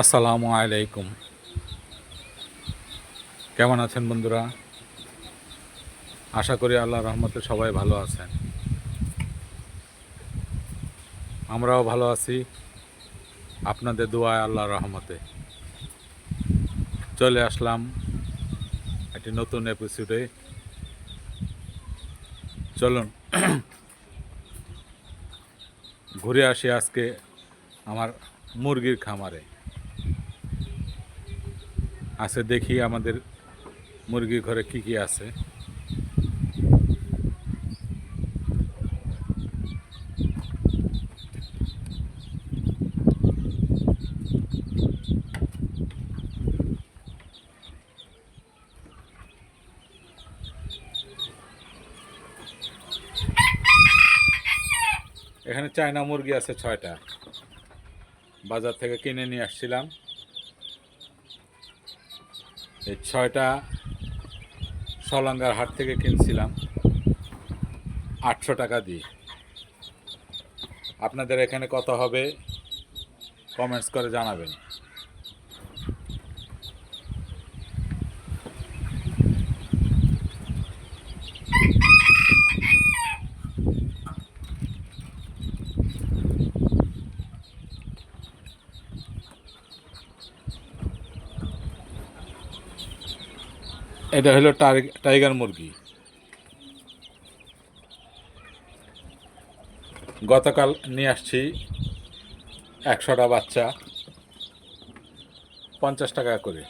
আসসালামু আলাইকুম। কেমন আছেন বন্ধুরা? আশা করি আল্লাহ রহমতে সবাই ভালো আছেন। আমরাও ভালো আছি। আপনাদের দোয়ায় আল্লাহ রহমতে। চলে আসলাম একটি নতুন এপিসোডে চলুন। ঘুরে আসি আজকে আমার মুরগির খামারে। আছে, দেখি আমাদের মুরগির ঘরে কি কি আছে। এখানে চায়না মুরগি আছে ছয়টা। বাজার থেকে কিনে নিয়ে আসছিলাম। এই ছয়টা সলাঙ্গার হাট থেকে কিনছিলাম। আটশো টাকা দিয়ে। আপনাদের এখানে কত হবে? কমেন্টস করে জানাবেন। এটা হলো টাইগার মুরগি। গতকাল নিয়ে আসছি একশোটা বাচ্চা, পঞ্চাশ টাকা করে।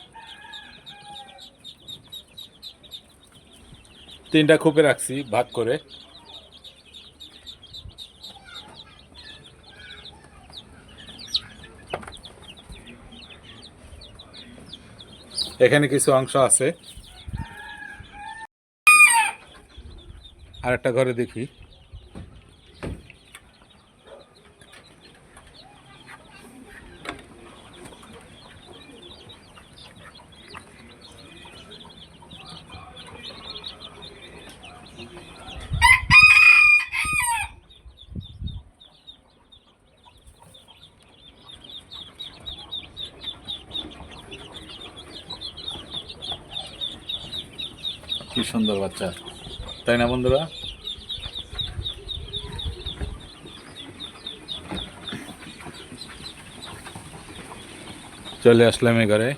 তিনটা খুপে রাখছি ভাগ করে। এখানে কিছু অংশ আছে। আর একটা ঘরে দেখি। কি সুন্দর বাচ্চা। তাই না বন্ধুরা? চলে আসলাম এ ঘরে।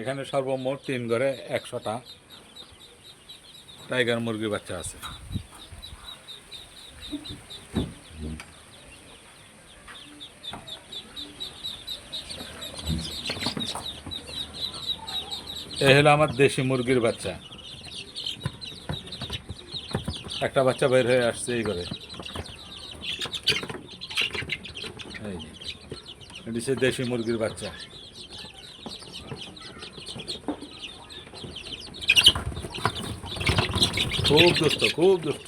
এখানে সর্বমোট তিন ঘরে একশোটা টাইগার মুরগির বাচ্চা আছে। এ হলো আমার দেশি মুরগির বাচ্চা। একটা বাচ্চা বের হয়ে আসছে এই যে। এটি সে দেশি মুরগির বাচ্চা। খুব দুষ্ট খুব দুষ্ট।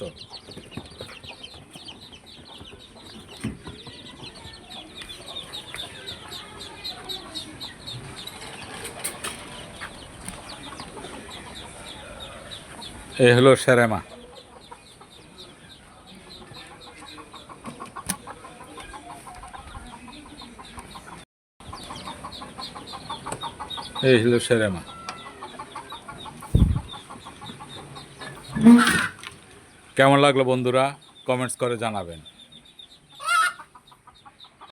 এই হলো সেরেমা এই হলো সেরেমা কেমন লাগল বন্ধুরা? কমেন্টস করে জানাবেন।